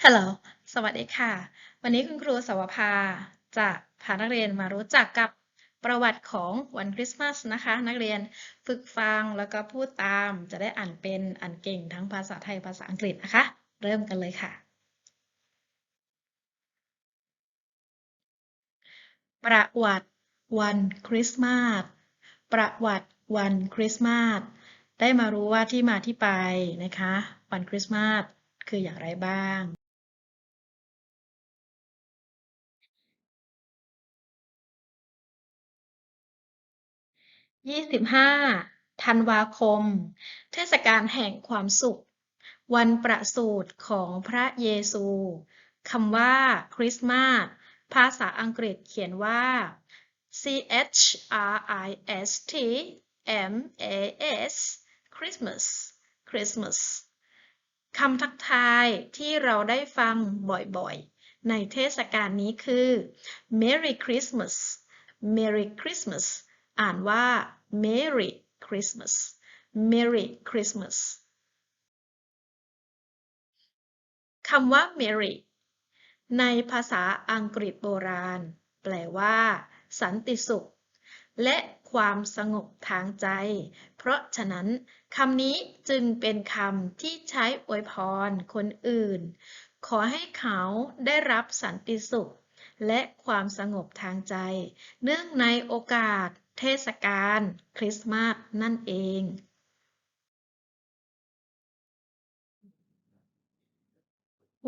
ฮัลโหล สวัสดีค่ะ วันนี้คุณครูสวภาจะพานักเรียนมารู้จักกับประวัติของวันคริสต์มาสนะคะ นักเรียนฝึกฟังแล้วก็พูดตามจะได้อ่านเป็นอ่านเก่งทั้งภาษาไทยภาษาอังกฤษนะคะ เริ่มกันเลยค่ะ ประวัติวันคริสต์มาส ประวัติวันคริสต์มาส ได้มารู้ว่าที่มาที่ไปนะคะ วันคริสต์มาสคืออย่างไรบ้าง 25 ธันวาคม เทศกาลแห่งความสุข วันประสูติของพระเยซูคำว่าคริสต์มาสภาษาอังกฤษเขียนว่า C H R I S T M A S Christmas Christmas คำทักทายที่เราได้ฟังบ่อยๆ ในเทศกาลนี้คือ Merry Christmas Merry Christmas อ่านว่า Merry Christmas Merry Christmas คำว่า Merry ในภาษาอังกฤษโบราณ แปลว่า สันติสุข และความสงบทางใจ เพราะฉะนั้นคำนี้จึงเป็นคำที่ใช้อวยพรคนอื่น ขอให้เขาได้รับสันติสุข และความสงบทางใจ เนื่องในโอกาส เทศกาลคริสต์มาสนั่นเอง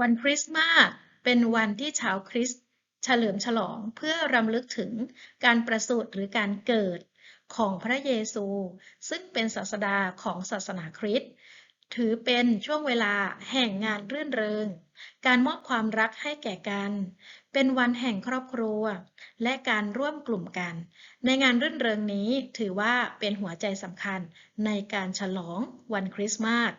วันคริสต์มาสเป็นวันที่ชาวคริสต์เฉลิมฉลองเพื่อรำลึกถึงการประสูติหรือการเกิดของพระเยซู ซึ่งเป็นศาสดาของศาสนาคริสต์ ถือเป็นช่วงเวลาแห่งงานรื่นเริง การมอบความรักให้แก่กัน เป็นวันแห่งครอบครัว และการร่วมกลุ่มกัน ในงานรื่นเริงนี้ถือว่าเป็นหัวใจสำคัญในการฉลองวันคริสต์มาส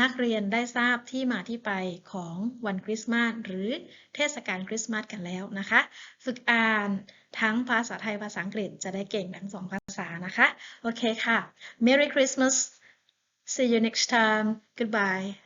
นักเรียนได้ทราบที่มาที่ไปของวันคริสต์มาสหรือเทศกาลคริสต์มาสกันแล้วนะคะ ฝึกอ่านทั้งภาษาไทยภาษาอังกฤษจะได้เก่งทั้งสองภาษานะคะ โอเคค่ะ Merry Christmas see you next time. Goodbye